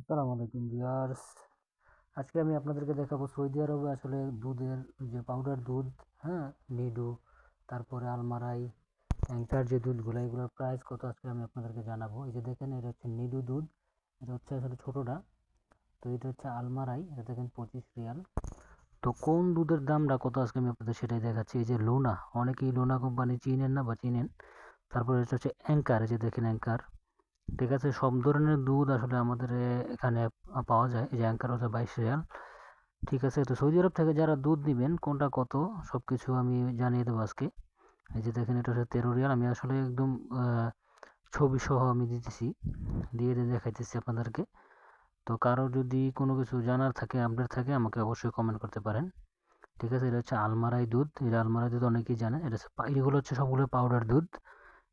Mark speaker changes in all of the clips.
Speaker 1: আসসালামু আলাইকুম ভিউয়ার্স। আজকে আমি আপনাদেরকে দেখাবো সৌদি আরবে আসলে দুধের যে পাউডার দুধ হ্যাঁ নিডু, তারপরে আলমারাই, অ্যাঙ্কার যে দুধগুলো, এগুলোর প্রাইস কত আজকে আমি আপনাদেরকে জানাব। এই যে দেখেন, এটা হচ্ছে নিডু দুধ, এটা হচ্ছে আসলে ছোটোটা, তো এটা হচ্ছে আলমারাই, এটা দেখেন পঁচিশ রিয়াল। তো কোন দুধের দামটা কত আজকে আমি আপনাদের সেটাই দেখাচ্ছি। এই যে লোনা, অনেকেই লোনা কোম্পানি চিনেন না বা চিনেন, তারপরে এটা হচ্ছে অ্যাঙ্কার, এই যে দেখেন অ্যাঙ্কার। ঠিক আছে, সব ধরনের দুধ আসলে আমাদের এখানে পাওয়া যায়, এই যে অ্যাঙ্কার হচ্ছে বাইশ রিয়াল। ঠিক আছে, তো সৌদি আরব থেকে যারা দুধ নেবেন, কোনটা কত সব কিছু আমি জানিয়ে দেবো আজকে। এই যে দেখেন, এটা হচ্ছে তেরো রিয়াল। আমি আসলে একদম ছবি সহ আমি দিতেছি, দিয়ে দিয়ে দেখাইতেছি আপনাদেরকে। তো কারও যদি কোনো কিছু জানার থাকে, আপডেট থাকে, আমাকে অবশ্যই কমেন্ট করতে পারেন। ঠিক আছে, এটা হচ্ছে আলমারাই দুধ। এটা আলমারাই দুধ অনেকেই জানেন, এটা হচ্ছে এগুলো হচ্ছে সবগুলো পাউডার দুধ।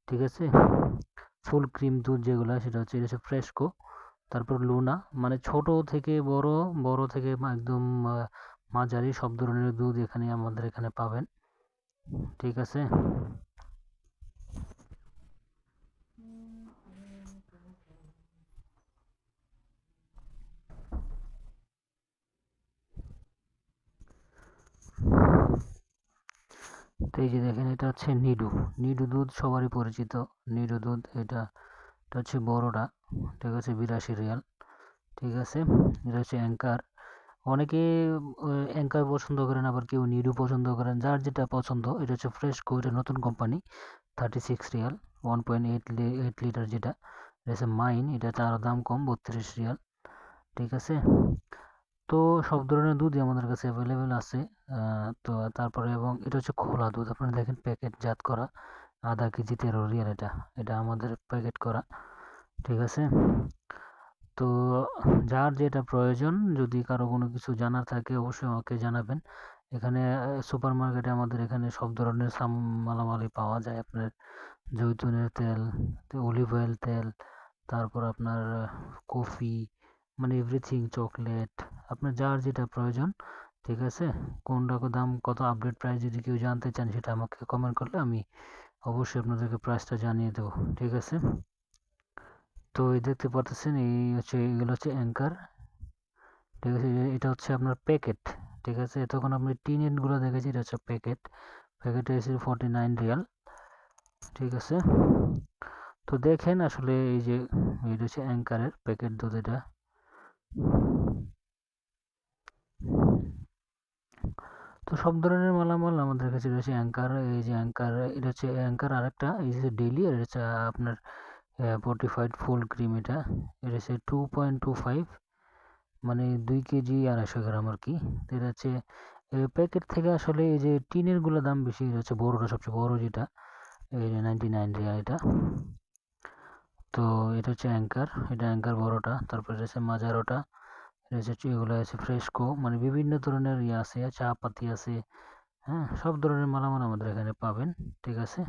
Speaker 1: ঠিক আছে ফুল ক্রিম দুধ যেগুলো, সেটা হচ্ছে এটা হচ্ছে ফ্রেশকো, তারপর লুনা মানে ছোট থেকে বড় বড় থেকে একদম মাঝারি সব ধরনের দুধ এখানে আমাদের এখানে পাবেন। ঠিক আছে? তো এই যে দেখেন, এটা হচ্ছে নিডু। নিডু দুধ সবারই পরিচিত। নিডু দুধ, এটা এটা হচ্ছে বড়টা ঠিক আছে, বিরাশি রিয়াল, ঠিক আছে, এটা হচ্ছে অ্যাঙ্কার। অনেকে অ্যাঙ্কার পছন্দ করেন, আবার কেউ নিডু পছন্দ করেন, যার যেটা পছন্দ, এটা হচ্ছে ফ্রেশকো এটা নতুন company, thirty six riyal, one point eight eight litre যেটা, এটা হচ্ছে মাইন এটা তার দাম কম, বত্রিশ রিয়াল, ঠিক আছে। তো সব ধরনের দুধই আমাদের কাছে অ্যাভেলেবেল আছে। তো তারপরে এবং এটা হচ্ছে খোলা দুধ। আপনারা দেখেন প্যাকেটজাত করা, আধা কেজি তেরো রিয়াল এটা। এটা আমাদের প্যাকেট করা, ঠিক আছে? তো যার যেটা প্রয়োজন, যদি কারও কোনো কিছু জানার থাকে, অবশ্যই আমাকে জানাবেন। এখানে সুপার মার্কেটে আমাদের এখানে সব ধরনের সাম মালামালি পাওয়া যায়। আপনার জৈতুনের তেল অলিভ অয়েল তেল, তারপর আপনার কফি মানে এভরিথিং চকলেট আপনার যার যেটা প্রয়োজন, ঠিক আছে? কোনটা দাম কত আপডেট প্রাইস যদি কেউ জানতে চান সেটা আমাকে কমেন্ট করলে আমি অবশ্যই আপনাদেরকে প্রাইসটা জানিয়ে দেবো, ঠিক আছে? তো এই দেখতে পারতেছেন এই হচ্ছে, এগুলো হচ্ছে অ্যাঙ্কার ঠিক আছে? এটা হচ্ছে আপনার প্যাকেট ঠিক আছে? তখন আপনি টিনেটগুলো দেখেছি এটা হচ্ছে প্যাকেট প্যাকেটে এসে ফর্টি নাইন রিয়াল ঠিক আছে? তো দেখেন আসলে এই যে, এটা হচ্ছে অ্যাঙ্কারের প্যাকেট দুধ এটা। তো সব ধরনের মালামাল আমাদের কাছে রয়েছে। অ্যাঙ্কার এই যে অ্যাঙ্কার এটা হচ্ছে অ্যাঙ্কার আরেকটা, এই যে ডেলি আর হচ্ছে আপনার ফোর্টিফাইড ফুল ক্রিম এটা। এটা হচ্ছে টু পয়েন্ট টু ফাইভ মানে দুই কেজি আড়াইশো গ্রাম আর কি। এটা হচ্ছে প্যাকেট থেকে আসলে এই যে টিনেরগুলো দাম বেশি, এটা হচ্ছে বড়োটা, সবচেয়ে বড়ো যেটা, এই যে নাইনটি নাইন এটা। তো এটা হচ্ছে অ্যাঙ্কার এটা অ্যাঙ্কার বড়োটা, তারপরে হচ্ছে মাজারোটা হচ্ছে এগুলো আছে ফ্রেশকো মানে বিভিন্ন ধরনের ইয়ে আছে চা পাতি আছে হ্যাঁ? সব ধরনের মালামাল আমাদের এখানে পাবেন, ঠিক আছে?